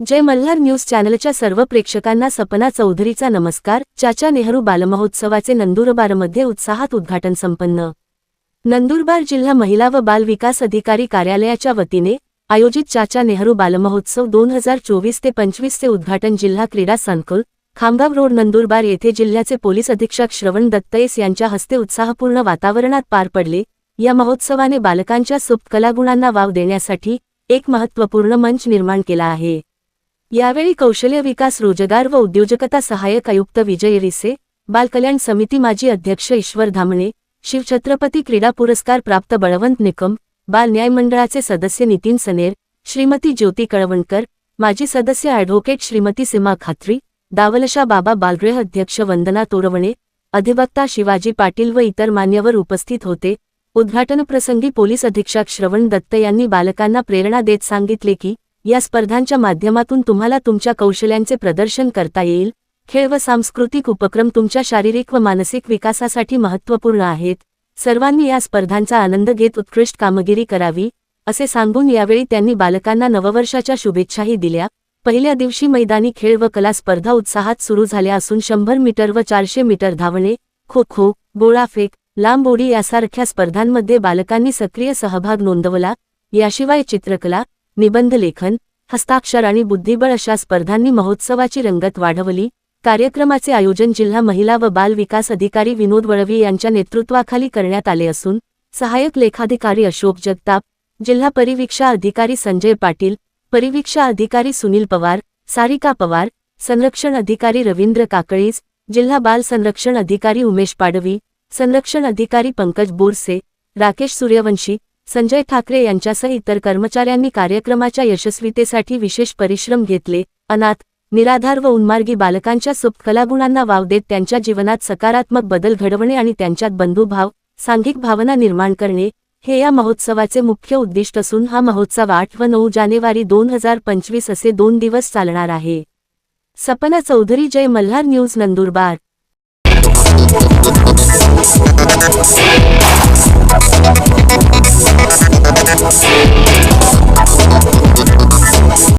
जय Malhar news चॅनलच्या सर्व प्रेक्षकांना सपना चौधरीचा नमस्कार. चाचा नेहरू बालमहोत्सवाचे नंदुरबारमध्ये उत्साहात उद्घाटन संपन्न. नंदुरबार जिल्हा महिला व बाल विकास अधिकारी कार्यालयाच्या वतीने आयोजित चाचा नेहरू बालमहोत्सव दोन हजार चोवीस ते पंचवीसचे उद्घाटन जिल्हा क्रीडा संकुल खामगाव रोड नंदुरबार येथे जिल्ह्याचे पोलीस अधीक्षक श्रवण दत्तयेस यांच्या हस्ते उत्साहपूर्ण वातावरणात पार पडले. या महोत्सवाने बालकांच्या सुप्त कलागुणांना वाव देण्यासाठी एक महत्त्वपूर्ण मंच निर्माण केला आहे. यावेळी कौशल्य विकास रोजगार व उद्योजकता सहाय्यक आयुक्त विजय रिसे बालकल्याण समिती माजी अध्यक्ष ईश्वर धामणे शिवछत्रपती क्रीडा पुरस्कार प्राप्त बळवंत निकम बाल न्याय मंडळाचे सदस्य नितीन सनेर श्रीमती ज्योती कळवणकर माजी सदस्य ॲडव्होकेट श्रीमती सीमा खात्री दावलशा बाबा बालगृह अध्यक्ष वंदना तोरवणे अधिवक्ता शिवाजी पाटील व इतर मान्यवर उपस्थित होते. उद्घाटनप्रसंगी पोलीस अधीक्षक श्रवण दत्त यांनी बालकांना प्रेरणा देत सांगितले की या स्पर्धांच्या माध्यमातून तुम्हाला तुमच्या कौशल्यांचे प्रदर्शन करता येईल. खेळ व सांस्कृतिक उपक्रम तुमच्या शारीरिक व मानसिक विकासासाठी महत्त्वपूर्ण आहेत. सर्वांनी या स्पर्धांचा आनंद घेत उत्कृष्ट कामगिरी करावी असे सांगून यावेळी त्यांनी बालकांना नववर्षाच्या शुभेच्छाही दिल्या. पहिल्या दिवशी मैदानी खेळ व कला स्पर्धा उत्साहात सुरू झाल्या असून शंभर मीटर व चारशे मीटर धावणे खो खो गोळाफेक लांब उडी यासारख्या स्पर्धांमध्ये बालकांनी सक्रिय सहभाग नोंदवला. याशिवाय चित्रकला निबंधलेखन हस्ताक्षर आणि बुद्धिबळ अशा स्पर्धांनी महोत्सवाची रंगत वाढवली. कार्यक्रमाचे आयोजन जिल्हा महिला व बाल विकास अधिकारी विनोद वळवी यांच्या नेतृत्वाखाली करण्यात आले असून सहाय्यक लेखाधिकारी अशोक जगताप जिल्हा परिवीक्षा अधिकारी संजय पाटील परिवीक्षा अधिकारी सुनील पवार सारिका पवार संरक्षण अधिकारी रवींद्र काकळीस जिल्हा बाल संरक्षण अधिकारी उमेश पाडवी संरक्षण अधिकारी पंकज बोरसे राकेश सूर्यवंशी संजय ठाकरे यांच्यासह इतर कर्मचाऱ्यांनी कार्यक्रमाच्या यशस्वीतेसाठी विशेष परिश्रम घेतले. अनाथ निराधार व उन्मार्गी बालकांच्या सुप्त कलागुणांना वाव देत त्यांच्या जीवनात सकारात्मक बदल घडवणे आणि त्यांच्यात बंधुभाव सांघिक भावना निर्माण करणे हे या महोत्सवाचे मुख्य उद्दिष्ट असून हा महोत्सव आठ व नऊ जानेवारी दोन हजार पंचवीस असे दोन दिवस चालणार आहे. सपना चौधरी जय मल्हार न्यूज नंदुरबार.